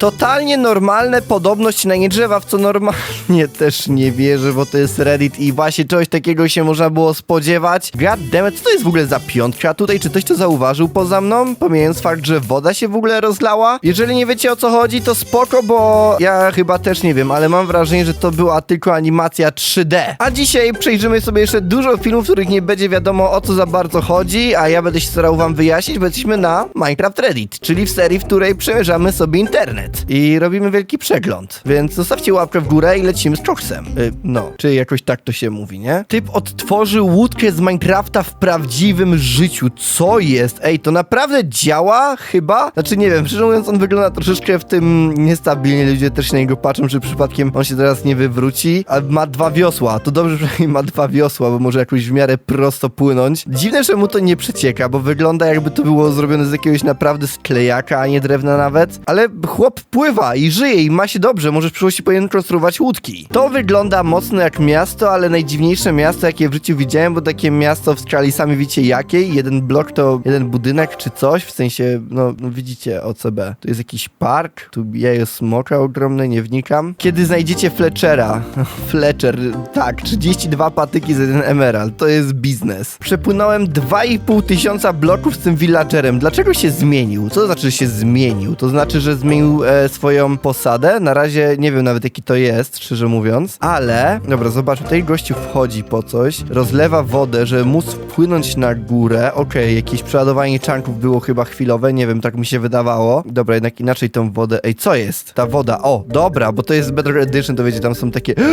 Totalnie normalne podobność na nie drzewa, w co normalnie też nie wierzę, bo to jest Reddit i właśnie czegoś takiego się można było spodziewać. Goddammit, co to jest w ogóle za piątka tutaj? Czy ktoś to zauważył poza mną? Pomijając fakt, że woda się w ogóle rozlała? Jeżeli nie wiecie o co chodzi, to spoko, bo ja chyba też nie wiem, ale mam wrażenie, że to była tylko animacja 3D. A dzisiaj przejrzymy sobie jeszcze dużo filmów, w których nie będzie wiadomo o co za bardzo chodzi, a ja będę się starał wam wyjaśnić, bo jesteśmy na Minecraft Reddit, czyli w serii, w której przemierzamy sobie internet i robimy wielki przegląd. Więc zostawcie łapkę w górę i lecimy z Troxem. Y, no, czy jakoś tak to się mówi, nie? Typ odtworzył łódkę z Minecrafta w prawdziwym życiu. Co jest? Ej, to naprawdę działa? Chyba? Znaczy nie wiem, szczerze mówiąc on wygląda troszeczkę w tym niestabilnie, ludzie też na niego patrzą, czy przypadkiem on się teraz nie wywróci, a ma dwa wiosła. To dobrze, że ma dwa wiosła, bo może jakoś w miarę prosto płynąć. Dziwne, że mu to nie przecieka, bo wygląda jakby to było zrobione z jakiegoś naprawdę sklejaka, a nie drewna nawet. Ale chłop pływa i żyje i ma się dobrze, może w przyszłości powinien konstruować łódki. To wygląda mocno jak miasto, ale najdziwniejsze miasto, jakie w życiu widziałem, bo takie miasto w skali sami wiecie jakiej. Jeden blok to jeden budynek czy coś, w sensie, no, no widzicie OCB. Tu jest jakiś park, tu jajo smoka ogromne, nie wnikam. Kiedy znajdziecie Fletchera, Fletcher, tak, 32 patyki za jeden emerald, to jest biznes. Przepłynąłem 2,5 tysiąca bloków z tym villagerem. Dlaczego się zmienił? Co to znaczy, że się zmienił? To znaczy, że zmienił e, swoją posadę? Na razie nie wiem nawet jaki to jest, szczerze mówiąc. Ale, dobra, zobacz, tutaj gościu wchodzi po coś, rozlewa wodę, żeby móc wpłynąć na górę. Okej, jakieś przeładowanie czanków było chyba chwilowe, nie wiem, tak mi się wydawało. Dobra, jednak inaczej tą wodę. Ej, co jest? Ta woda, o, dobra, bo to jest Bedrock Edition, to wiecie, tam są takie...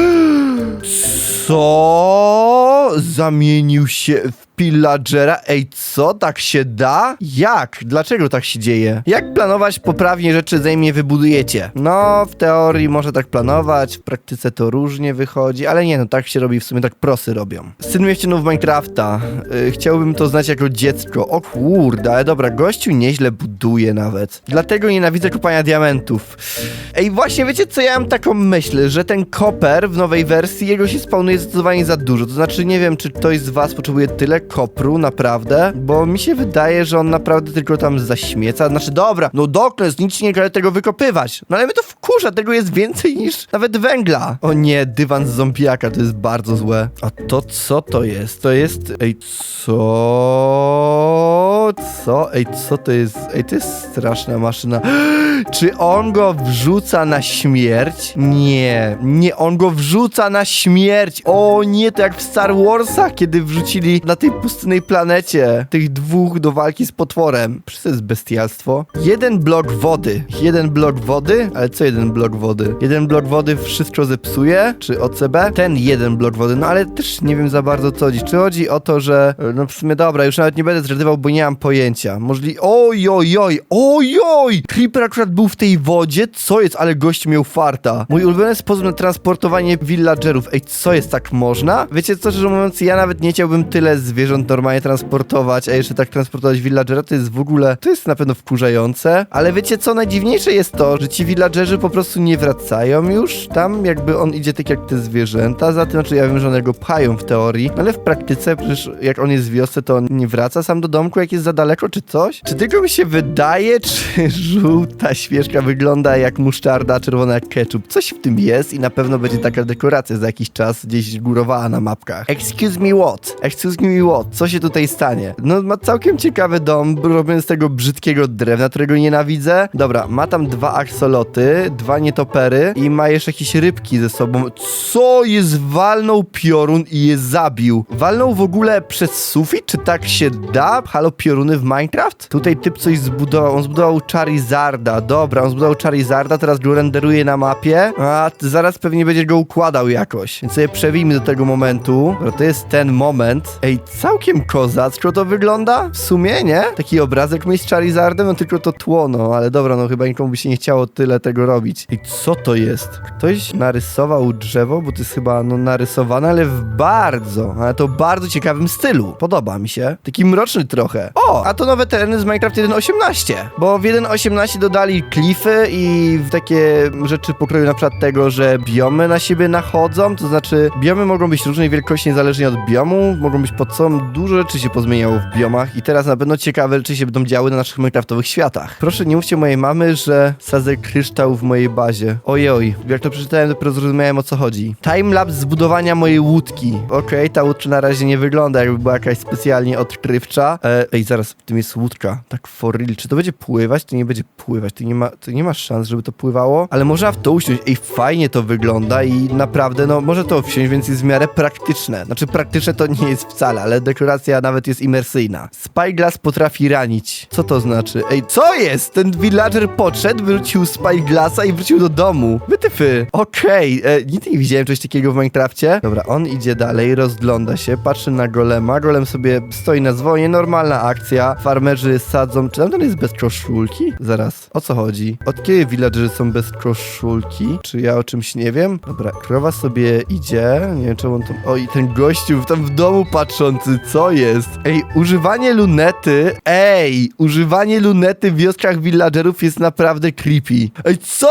Co? Zamienił się w pillagera? Ej, co? Tak się da? Jak? Dlaczego tak się dzieje? Jak planować poprawnie rzeczy, zanim je wybudujecie? No, w teorii może tak planować, w praktyce to różnie wychodzi, ale nie, no tak się robi, w sumie tak prosy robią. Syn mnie wciągnął w Minecrafta. Yy, chciałbym to znać jako dziecko. O kurde, ale dobra, gościu nieźle buduje nawet. Dlatego nienawidzę kopania diamentów. Ej, właśnie wiecie co, ja mam taką myśl, że ten koper w nowej wersji, jego się spawnuje zdecydowanie za dużo. To znaczy, nie wiem, czy ktoś z was potrzebuje tyle kopru, naprawdę, bo mi się wydaje, że on naprawdę tylko tam zaśmieca. Znaczy, dobra, no dokles, nic nie każe tego wykopywać. No ale mnie to wkurza, tego jest więcej niż nawet węgla. O nie, dywan z zombiaka, to jest bardzo złe. A to co to jest? To jest, ej, co? Co? Ej, co to jest? Ej, to jest straszna maszyna. Czy on go wrzuca na śmierć? Nie, nie, on go wrzuca na śmierć. O nie, to jak w Star Warsach, kiedy wrzucili na tej pustynnej planecie tych dwóch do walki z potworem. Przecież to jest bestialstwo. Jeden blok wody. Jeden blok wody? Ale co jeden blok wody? Jeden blok wody wszystko zepsuje? Czy OCB? Ten jeden blok wody. No ale też nie wiem za bardzo co chodzi. Czy chodzi o to, że... No w sumie dobra, już nawet nie będę zgadywał, bo nie mam pojęcia. Możli... Oj, oj, oj, oj, oj! Creeper akurat był w tej wodzie? Co jest? Ale gość miał farta. Mój ulubiony sposób na transportowanie villagerów. Ej, co jest? Tak można? Wiecie co, szczerze mówiąc, ja nawet nie chciałbym tyle zwierząt normalnie transportować, a jeszcze tak transportować villagera, to jest w ogóle... To jest na pewno wkurzające. Ale wiecie co? Najdziwniejsze jest to, że ci villagerzy po prostu nie wracają już tam, jakby on idzie tak jak te zwierzęta. Za tym, znaczy ja wiem, że one go pchają w teorii, ale w praktyce przecież jak on jest w wiosce, to on nie wraca sam do domku, jak jest za daleko, czy coś? Czy tylko mi się wydaje, czy żółta świeczka wygląda jak musztarda, czerwona jak ketchup? Coś w tym jest i na pewno będzie taka dekoracja za jakiś czas gdzieś górowała na mapkach. Excuse me what? Excuse me what? Co się tutaj stanie? No ma całkiem ciekawy dom, robiony z tego brzydkiego drewna, którego nienawidzę. Dobra, ma tam dwa aksoloty, dwa nietopery i ma jeszcze jakieś rybki ze sobą. Co jest? Walnął piorun i je zabił. Walnął w ogóle przez sufit? Czy tak się da? Halo, pioruny w Minecraft? Tutaj typ coś zbudował. On zbudował Charizarda. Dobra, on zbudował Charizarda, teraz go renderuje na mapie. A zaraz pewnie będzie go układał jakoś. Więc sobie przewijmy do tego momentu. Dobra, to jest ten moment. Ej, całkiem kozacko to wygląda. W sumie, nie? Taki obrazek mieć z Charizardem, no tylko to tło, no. Ale dobra, no chyba nikomu by się nie chciało tyle tego robić. Ej, co to jest? Ktoś narysował drzewo, bo to jest chyba, no, narysowane, ale w bardzo, ale to bardzo ciekawym stylu. Podoba mi się. Taki mroczny trochę. O, a to nowe tereny z Minecraft 1.18, bo w 1.18 dodali klify i takie rzeczy pokroju na przykład tego, że biomy na siebie nachodzą, to znaczy biomy mogą być różnej wielkości niezależnie od biomu, mogą być pod sobą zresztą dużo rzeczy się pozmieniało w biomach i teraz na pewno ciekawe rzeczy się będą działy na naszych minecraftowych światach. Proszę nie mówcie mojej mamy, że sadzę kryształ w mojej bazie. Ojoj, jak to przeczytałem, dopiero zrozumiałem o co chodzi. Timelapse zbudowania mojej łódki. Okej, ta łódka na razie nie wygląda jakby była jakaś specjalnie odkrywcza. E, ej, zaraz, w tym jest łódka. Tak for real. Czy to będzie pływać? To nie będzie pływać. To nie ma, to nie ma szans, żeby to pływało. Ale można w to usiąść. Ej, fajnie to wygląda i naprawdę, no, może to wsiąść, więc jest w miarę praktyczne. Znaczy, praktyczne to nie jest wcale, ale dekoracja nawet jest imersyjna. Spyglass potrafi ranić. Co to znaczy? Ej, co jest? Ten villager podszedł, wrócił Spyglassa i wrócił do domu. Wytyfy. Okej, e, nigdy nie widziałem czegoś takiego w Minecrafcie. Dobra, on idzie dalej, rozgląda się, patrzy na golema. Golem sobie stoi na dzwonie, normalna akcja. Farmerzy sadzą. Czy tamten jest bez koszulki? Zaraz, o co chodzi? Od kiedy villagerzy są bez koszulki? Czy ja o czymś nie wiem? Dobra, krowa sobie idzie. Nie wiem, czemu on tam... O, i ten gościu tam w domu patrzący, co jest? Ej, używanie lunety... Ej, używanie lunety w wioskach villagerów jest naprawdę creepy. Ej, co?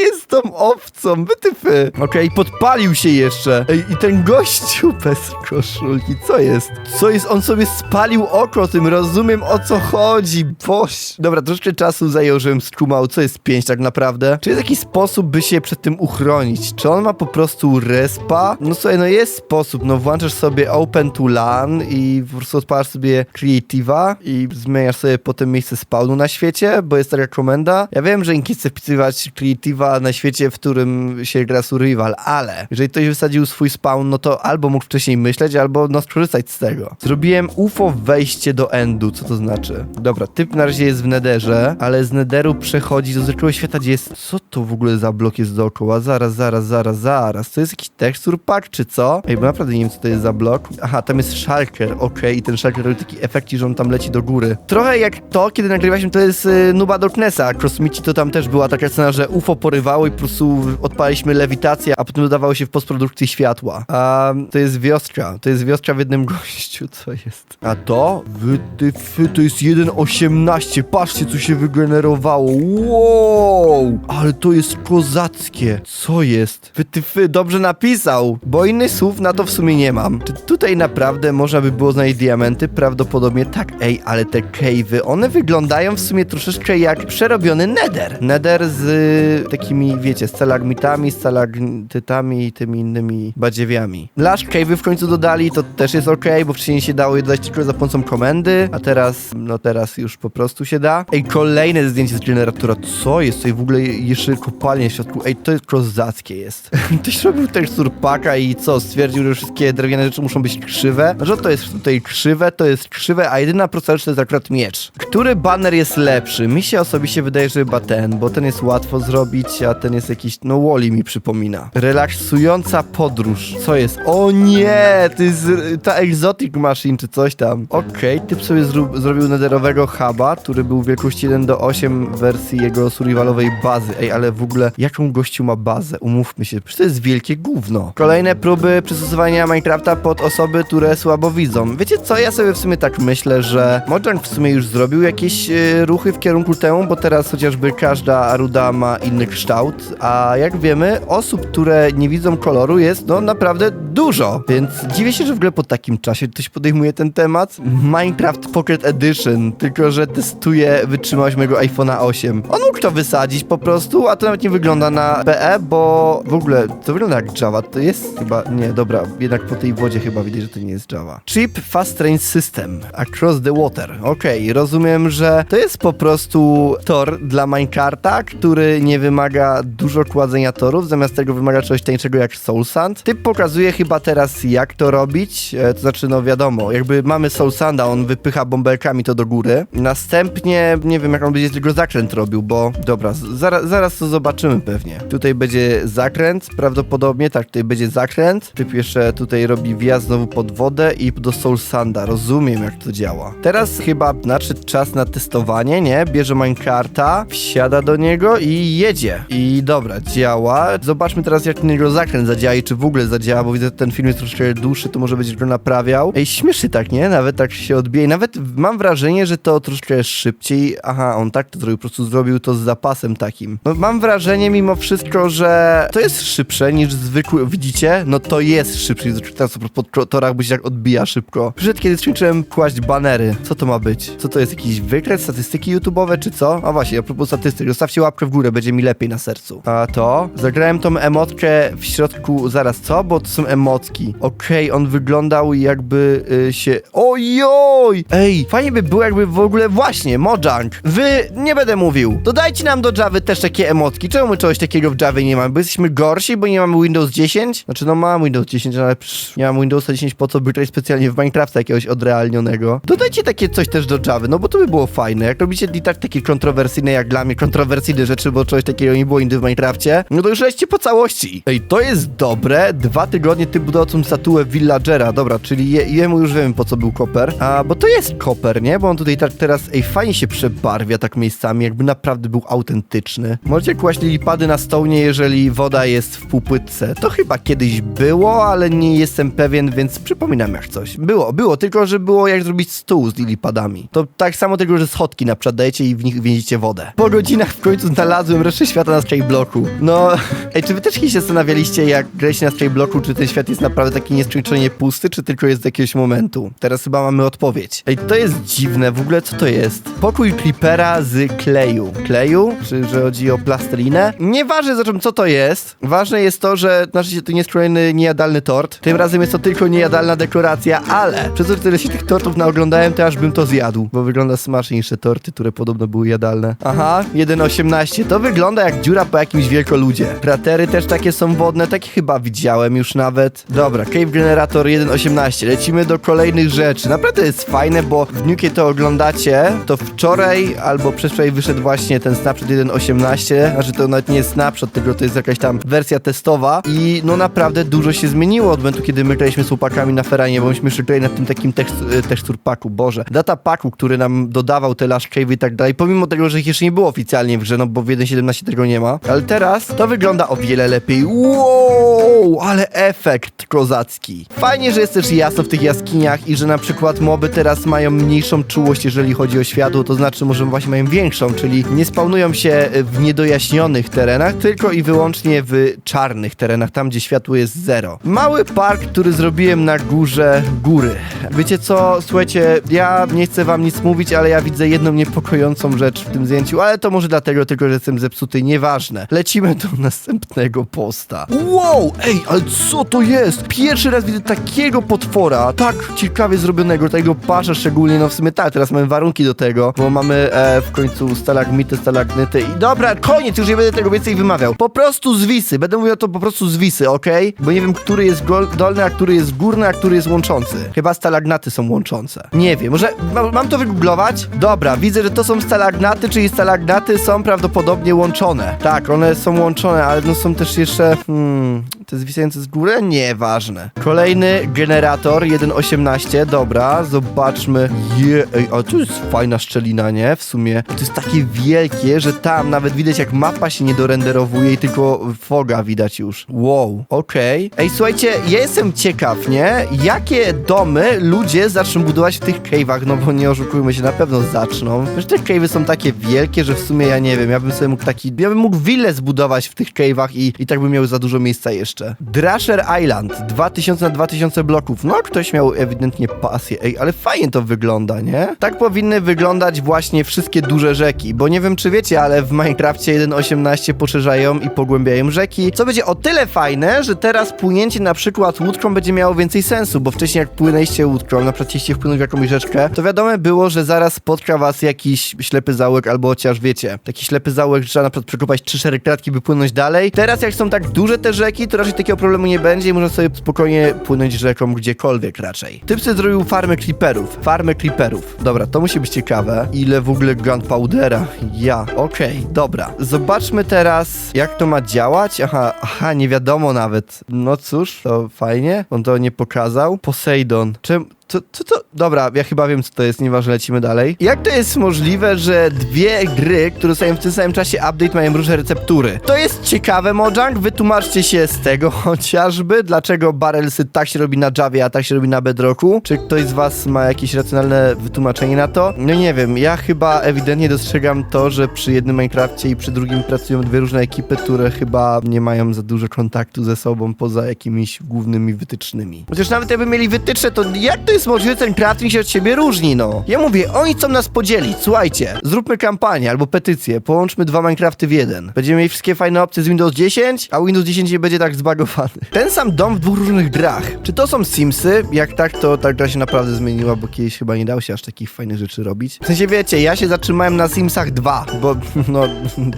Jest z tą owcą? Wytyfy. Okej, podpalił się jeszcze. Ej, i ten gościu bez koszulki, co jest? Co jest? On sobie spalił oko tym, rozumiem o co chodzi. Boś. Dobra, troszkę czasu zajął, żebym skumał, co jest pięć tak naprawdę. Czy jest jakiś sposób, by się przed tym uchronić? Czy on ma po prostu respa? No słuchaj, no jest sposób, no włączasz sobie open to LAN i po prostu odpalasz sobie creative'a i zmieniasz sobie potem miejsce spawnu na świecie, bo jest taka komenda. Ja wiem, że nie chcę wpisywać creative'a na świecie, w którym się gra survival, ale jeżeli ktoś wysadził swój spawn, no to albo mógł wcześniej myśleć, albo no skorzystać z tego. Zrobiłem UFO wejście do endu, co to znaczy? Dobra, typ na razie jest w nederze, ale z nederu przechodzi do zwykłego świata, gdzie jest... Co to w ogóle za blok jest dookoła? Zaraz, zaraz, zaraz, zaraz. To jest jakiś texture pack, czy co? Ej, bo naprawdę nie wiem, co to jest za blok. Aha, tam jest shulker, okej, i ten shulker robi taki efekt, że on tam leci do góry. Trochę jak to, kiedy nagrywaliśmy, to jest y, Nuba Darknessa. Crossmici to tam też była taka scena, że UFO porywało i po prostu odpaliśmy lewitację, a potem dodawało się w postprodukcji światła. A to jest wioska. To jest wioska w jednym gościu, co jest. A to? Wytyfy, to jest 1.18. Patrzcie, co się wygenerowało. Wow! Ale to jest kozackie. Co jest? Wytyfy, dobrze napisał, bo innych słów na to w sumie nie mam. Czy tutaj naprawdę można by było znaleźć diamenty? Prawdopodobnie tak. Ej, ale te cave'y, one wyglądają w sumie troszeczkę jak przerobiony nether. Nether z y, takimi, wiecie, stalagmitami, stalagtytami i tymi innymi badziewiami. Lash cave'y w końcu dodali, to też jest ok, bo wcześniej się dało je dodać tylko za pomocą komendy, a teraz, no teraz już po prostu się da. Ej, kolejne zdjęcie z generatora. Co jest? Tutaj w ogóle jeszcze kopalnie w środku. Ej, to jest kozackie jest. Ktoś robił tekstur paka i co? Stwierdził, że wszystkie drewniane rzeczy muszą być krzywe. Że to jest tutaj krzywe, to jest krzywe, a jedyna prosta rzecz to jest akurat miecz. Który banner jest lepszy? Mi się osobiście wydaje, że chyba ten, bo ten jest łatwo zrobić, a ten jest jakiś, no Wally mi przypomina. Relaksująca podróż. Co jest? O nie! To jest ta Exotic Machine czy coś tam. Okej, typ sobie zrobił nederowego huba, który był wielkości 1 do 8 w wersji jego survivalowej bazy. Ej, ale w ogóle jaką gościu ma bazę? Umówmy się, przecież to jest wielkie gówno. Kolejne próby przystosowania Minecrafta pod osoby, które słabo widzą. Wiecie co? Ja sobie w sumie tak myślę, że Mojang w sumie już zrobił jakieś y, ruchy w kierunku temu, bo teraz chociażby każda ruda ma inny kształt, a jak wiemy, osób, które nie widzą koloru jest no naprawdę dużo, więc dziwię się, że w ogóle po takim czasie ktoś podejmuje ten temat. Minecraft Pocket Edition, tylko że testuje wytrzymałość mojego iPhone'a 8. On mógł to wysadzić po prostu, a to nawet nie wygląda na PE, bo w ogóle to wygląda jak Java, to jest chyba, nie, dobra, jednak po tej wodzie chyba widać, że to nie jest Java. Chip Fast Train System Across the Water. Okej, rozumiem, że to jest po prostu tor dla Minecarta, który nie wymaga dużo kładzenia torów, zamiast tego wymaga czegoś tańszego jak Soul Sand. Typ pokazuje chyba teraz jak to robić, e, to znaczy no wiadomo, jakby mamy Soul Sanda, on wypycha bąbelkami to do góry. Następnie, nie wiem jak on będzie tylko zakręt robił, bo dobra, zaraz, zaraz to zobaczymy pewnie. Tutaj będzie zakręt, prawdopodobnie, tak, tutaj będzie zakręt. Typ jeszcze tutaj robi wjazd znowu pod wodę i do Soul Sanda, rozumiem jak to działa. Teraz chyba nadszedł czas na testowanie, nie? Bierze Minecarta, wsiada do niego i jedzie. I dobra, działa. Zobaczmy teraz jak ten jego zakręt zadziała i czy w ogóle zadziała, bo widzę, że ten film jest troszkę dłuższy, to może będziesz go naprawiał. Ej, śmieszy tak, nie? Nawet tak się odbije. Nawet mam wrażenie, że to troszkę szybciej. Aha, on tak to zrobił, po prostu zrobił to z zapasem takim. No mam wrażenie mimo wszystko, że to jest szybsze niż zwykły, widzicie? No to jest szybsze niż transport po torach, bo się tak odbija szybko. Przyszedł kiedy skończyłem kłaść banery. Co to ma być? Co to jest? Jakiś wykres? Statystyki YouTube'owe czy co? A właśnie, a propos statystyk, zostawcie łapkę w górę, będzie mi lepiej na sercu. A to? Zagrałem tą emotkę w środku, zaraz co? Bo to są emotki. Okej, on wyglądał jakby y, się... Ojoj! Ej, fajnie by było jakby w ogóle właśnie, Mojang. Wy, nie będę mówił. Dodajcie nam do Java też takie emotki. Czemu my czegoś takiego w Java nie mamy? Bo jesteśmy gorsi, bo nie mamy Windows 10? Znaczy no mam Windows 10, ale psz, nie mam Windowsa 10 po co by tutaj specjalnie w Minecrafta jakiegoś odrealnionego. Dodajcie takie coś też do Java, no bo to by było fajne. Jak robicie i tak takie kontrowersyjne, jak dla mnie kontrowersyjne rzeczy, bo czegoś takiego nie było nigdy w Minecrafcie, no to już lećcie po całości. Ej, to jest dobre. Dwa tygodnie ty budowcą statuę villagera. Dobra, czyli je, jemu już wiemy po co był koper. A, bo to jest koper, nie? Bo on tutaj tak teraz, ej, fajnie się przebarwia tak miejscami, jakby naprawdę był autentyczny. Możecie kłaść lilipady na stołnie, jeżeli woda jest w półpłytce. To chyba kiedyś było, ale nie jestem pewien, więc przypominam jak coś. Było, było, tylko że było jak zrobić stół z lilipadami. To tak samo tylko, że schodki na przykład dajecie i w nich więzicie wodę. Po godzinach w końcu znalazłem resztę świata na Skyblocku. No, ej, czy wy też się zastanawialiście, jak graliście na Skyblocku, czy ten świat jest naprawdę taki nieskończenie pusty, czy tylko jest z jakiegoś momentu? Teraz chyba mamy odpowiedź. Ej, to jest dziwne, w ogóle co to jest? Pokój Creepera z kleju. Kleju? Czy że chodzi o plastelinę? Nieważne zresztą co to jest. Ważne jest to, że znaczy się to jest niejadalny tort. Tym razem jest to tylko niejadalna dekoracja, ale przez to, że tyle się tych tortów naoglądałem, to aż bym to zjadł, bo wygląda smacznie niż te torty, które podobno były jadalne. Aha, 1,18. To wygląda jak dziura po jakimś wielkoludzie. Kratery też takie są wodne, takie chyba widziałem już nawet. Dobra, Cave Generator 1.18. Lecimy do kolejnych rzeczy. Naprawdę jest fajne, bo w dniu, kiedy to oglądacie, to wczoraj albo przedwczoraj wyszedł właśnie ten Snapchat 1.18. Znaczy to nawet nie jest Snapchat, tylko to jest jakaś tam wersja testowa i no naprawdę dużo się zmieniło od momentu, kiedy my graliśmy z chłopakami na feranie, bo myśmy grali na tym takim tekst- tekstur paku, boże. Data paku, który nam dodawał te Lash Cave i tak dalej, pomimo tego, że ich jeszcze nie było oficjalnie w grze, no bo w 1.17 tego nie ma. Ale teraz to wygląda o wiele lepiej. Wow, ale efekt kozacki. Fajnie, że jest też jasno w tych jaskiniach i że na przykład moby teraz mają mniejszą czułość, jeżeli chodzi o światło, to znaczy może właśnie mają większą, czyli nie spawnują się w niedojaśnionych terenach, tylko i wyłącznie w czarnych terenach, tam gdzie światło jest zero. Mały park, który zrobiłem na górze góry. Wiecie co, słuchajcie, ja nie chcę wam nic mówić, ale ja widzę jedną niepokojącą rzecz w tym zdjęciu, ale to może dlatego tylko, że jestem zepsuty, nieważne. Lecimy do następnego posta. Wow, ej, ale co to jest? Pierwszy raz widzę takiego potwora, tak ciekawie zrobionego, tego pasza szczególnie, no w sumie tak, teraz mamy warunki do tego, bo mamy e, w końcu stalagmity, stalagnyty i dobra, koniec, już nie będę tego więcej wymawiał. Po prostu zwisy, będę mówił to po prostu zwisy, okej? Bo nie wiem, który jest dolny, a który jest górny, a który jest łączący. Chyba stalagnaty są łączące. Nie wiem, może ma, mam to wygooglować? Dobra, widzę, że to są stalagnaty, czyli stalagnaty są prawdopodobnie łączone. Tak, one są łączone, ale no są też jeszcze, hmm, te zwisające z góry? Nieważne. Kolejny generator 1.18, dobra, zobaczmy. Je, ej, ale tu jest fajna szczelina, nie? W sumie to jest takie wielkie, że tam nawet widać jak mapa się nie dorenderowuje i tylko foga widać już. Wow, okej. Ej, słuchajcie, ja jestem ciekaw, nie? Jakie domy ludzie zaczną budować w tych cave'ach, no bo nie oszukujmy się, na pewno zaczną. Wiesz, te cave'y są takie wielkie, że w sumie ja nie wiem, ja bym sobie mógł taki, ja bym mógł willę zbudować w tych cave'ach i, i tak by miał za dużo miejsca jeszcze. Drasher Island, 2000 na 2000 bloków. No, ktoś miał ewidentnie pasję. Ej, ale fajnie to wygląda, nie? Tak powinny wyglądać właśnie wszystkie duże rzeki, bo nie wiem czy wiecie, ale w Minecrafcie 1.18 poszerzają i pogłębiają rzeki, co będzie o tyle fajne, że teraz płynięcie na przykład łódką będzie miało więcej sensu, bo wcześniej jak płynęliście łódką, na przykład chcieliście wpłynąć w jakąś rzeczkę, to wiadomo było, że zaraz spotka was jakiś ślepy zaułek albo chociaż wiecie, taki ślepy zaułek, że trzeba na przykład przekopać 3-4 kratki, by płynąć dalej. Teraz jak są tak duże te rzeki, to raczej takiego problemu nie będzie i można sobie spokojnie płynąć rzeką gdziekolwiek raczej. Typ sobie zrobił farmę creeperów. Farmę creeperów. Dobra, to musi być ciekawe. Ile w ogóle gunpowdera? Ja. Okej, dobra. Zobaczmy teraz, jak to ma działać. Aha, aha, nie wiadomo nawet. No cóż, to fajnie. On to nie pokazał. Poseidon. Czemu... Co, co to? Dobra, ja chyba wiem, co to jest, nieważne, lecimy dalej. Jak to jest możliwe, że dwie gry, które są w tym samym czasie update, mają różne receptury? To jest ciekawe, Mojang, wytłumaczcie się z tego chociażby, dlaczego Barrelsy tak się robi na Javie, a tak się robi na Bedrocku. Czy ktoś z was ma jakieś racjonalne wytłumaczenie na to? No nie wiem, ja chyba ewidentnie dostrzegam to, że przy jednym Minecrafcie i przy drugim pracują dwie różne ekipy, które chyba nie mają za dużo kontaktu ze sobą poza jakimiś głównymi wytycznymi. Chociaż nawet jakby mieli wytyczne, to jak to jest możliwe, ten crafting się od siebie różni, no? Ja mówię, oni chcą nas podzielić, słuchajcie, zróbmy kampanię albo petycję, połączmy dwa Minecrafty w jeden. Będziemy mieli wszystkie fajne opcje z Windows 10, a Windows 10 nie będzie tak zbagowany. Ten sam dom w dwóch różnych grach. Czy to są Simsy? Jak tak, to ta gra się naprawdę zmieniła, bo kiedyś chyba nie dało się aż takich fajnych rzeczy robić. W sensie wiecie, ja się zatrzymałem na Simsach 2, bo no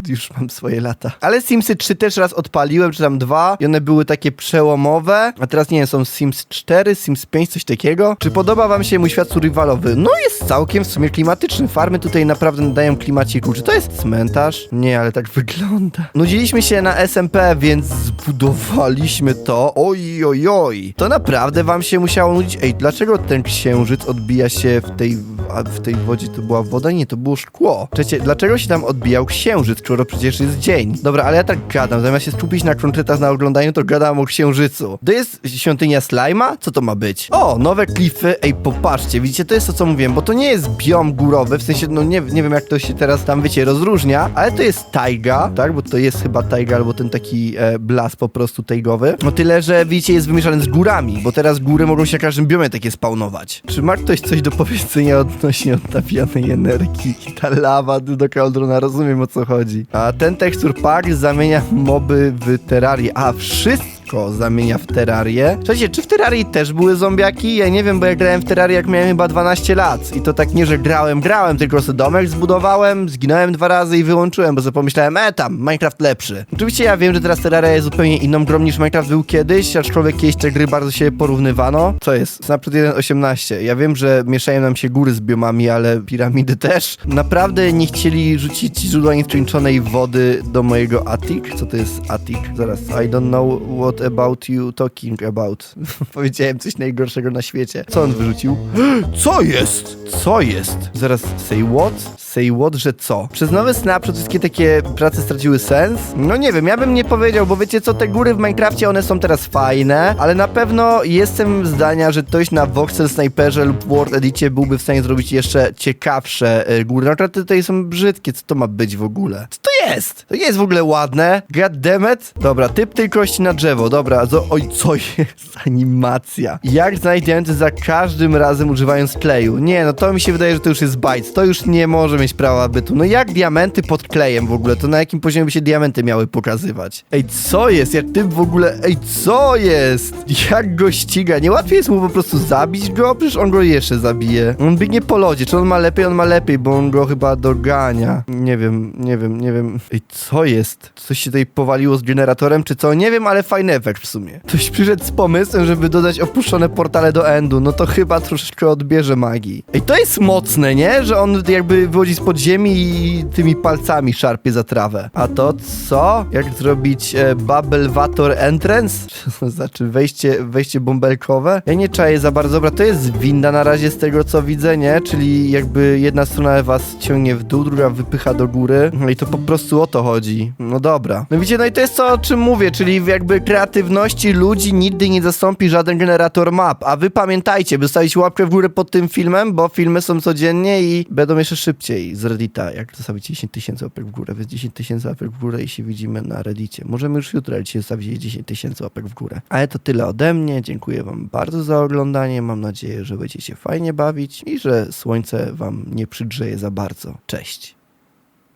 już mam swoje lata. Ale Simsy 3 też raz odpaliłem, czy tam 2 i one były takie przełomowe, a teraz nie wiem, są Sims 4, Sims 5, coś takiego. Czy podoba wam się mój świat survivalowy? No jest całkiem w sumie klimatyczny. Farmy tutaj naprawdę nadają klimaciku. Czy to jest cmentarz? Nie, ale tak wygląda. Nudziliśmy się na SMP, więc zbudowaliśmy to. Oj, oj, oj. To naprawdę wam się musiało nudzić? Ej, dlaczego ten księżyc odbija się w tej, w tej wodzie? To była woda? Nie, to było szkło. Przecież, dlaczego się tam odbijał księżyc, skoro przecież jest dzień? Dobra, ale ja tak gadam. Zamiast się skupić na konkretach na oglądaniu, to gadam o księżycu. To jest świątynia slajma? Co to ma być? O, nowe klify. Ej, popatrzcie, widzicie, to jest to, co mówiłem, bo to nie jest biom górowy, w sensie, no nie, nie wiem, jak to się teraz tam, wiecie, rozróżnia, ale to jest tajga, tak, bo to jest chyba tajga, albo ten taki e, blas po prostu tajgowy. No tyle, że, widzicie, jest wymieszany z górami, bo teraz góry mogą się na każdym biomie takie spawnować. Czy ma ktoś coś do powiedzenia odnośnie odnawianej energii? Ta lawa do Cauldrona, rozumiem o co chodzi. A ten tekstur pack zamienia moby w terrarię. A, wszystko zamienia w terrarię. Słuchajcie, czy w terrarii też były zombiaki? Ja nie wiem, bo ja grałem w terrarię jak miałem chyba 12 lat. I to tak nie, że grałem, grałem, tylko sobie domek zbudowałem, zginąłem dwa razy i wyłączyłem, bo sobie pomyślałem, e tam, Minecraft lepszy. Oczywiście ja wiem, że teraz terraria jest zupełnie inną grą niż Minecraft był kiedyś, aczkolwiek kiedyś te gry bardzo się porównywano. Co jest? Snapchat 1.18. Ja wiem, że mieszają nam się góry z biomami, ale piramidy też. Naprawdę nie chcieli rzucić źródła nieskończonej wody do mojego attic? Co to jest attic? Zaraz, I don't know what about you talking about. Powiedziałem coś najgorszego na świecie. Co on wyrzucił? Co jest? Co jest? Zaraz, say what? Say what, że co? Przez nowy Snapchat wszystkie takie prace straciły sens? No nie wiem, ja bym nie powiedział, bo wiecie co, te góry w Minecrafcie, one są teraz fajne, ale na pewno jestem zdania, że ktoś na Voxel Sniperze lub World Edicie byłby w stanie zrobić jeszcze ciekawsze e, góry. Naprawdę tutaj są brzydkie, co to ma być w ogóle? Co to jest? To jest w ogóle ładne. God damn it. Dobra, typ tej kości na drzewo, dobra, zo- oj, co jest? Animacja. Jak diamenty za każdym razem używając kleju? Nie, no to mi się wydaje, że to już jest bajc. To już nie może mieć prawa bytu. No jak diamenty pod klejem w ogóle? To na jakim poziomie by się diamenty miały pokazywać? Ej, co jest? Jak typ w ogóle... Ej, co jest? Jak go ściga? Nie łatwiej jest mu po prostu zabić go? Przecież on go jeszcze zabije. On biegnie po lodzie. Czy on ma lepiej? On ma lepiej, bo on go chyba dogania. Nie wiem, nie wiem, nie wiem. Ej, co jest? Coś się tutaj powaliło z generatorem, czy co? Nie wiem, ale fajny efekt w sumie. Ktoś przyszedł z pomysłem, żeby dodać opuszczone portale do endu. No to chyba troszeczkę odbierze magii. Ej, to jest mocne, nie? Że on jakby wychodzi z podziemi i tymi palcami szarpie za trawę. A to co? Jak zrobić e, Bubble Vator Entrance? Znaczy wejście, wejście bąbelkowe? Ja nie czaję za bardzo. Dobra, to jest winda na razie z tego co widzę, nie? Czyli jakby jedna strona was ciągnie w dół, druga wypycha do góry. No i to po prostu o to chodzi. No dobra. No widzicie, no i to jest to o czym mówię, czyli jakby kreatywności ludzi nigdy nie zastąpi żaden generator map. A wy pamiętajcie, by zostawić łapkę w górę pod tym filmem, bo filmy są codziennie i będą jeszcze szybciej z Reddita, jak zostawić 10 tysięcy łapek w górę. Więc 10 tysięcy łapek w górę i się widzimy na Reddicie. Możemy już jutro, dzisiaj zostawić 10 tysięcy łapek w górę. Ale to tyle ode mnie. Dziękuję wam bardzo za oglądanie. Mam nadzieję, że będziecie się fajnie bawić i że słońce wam nie przydrzeje za bardzo. Cześć.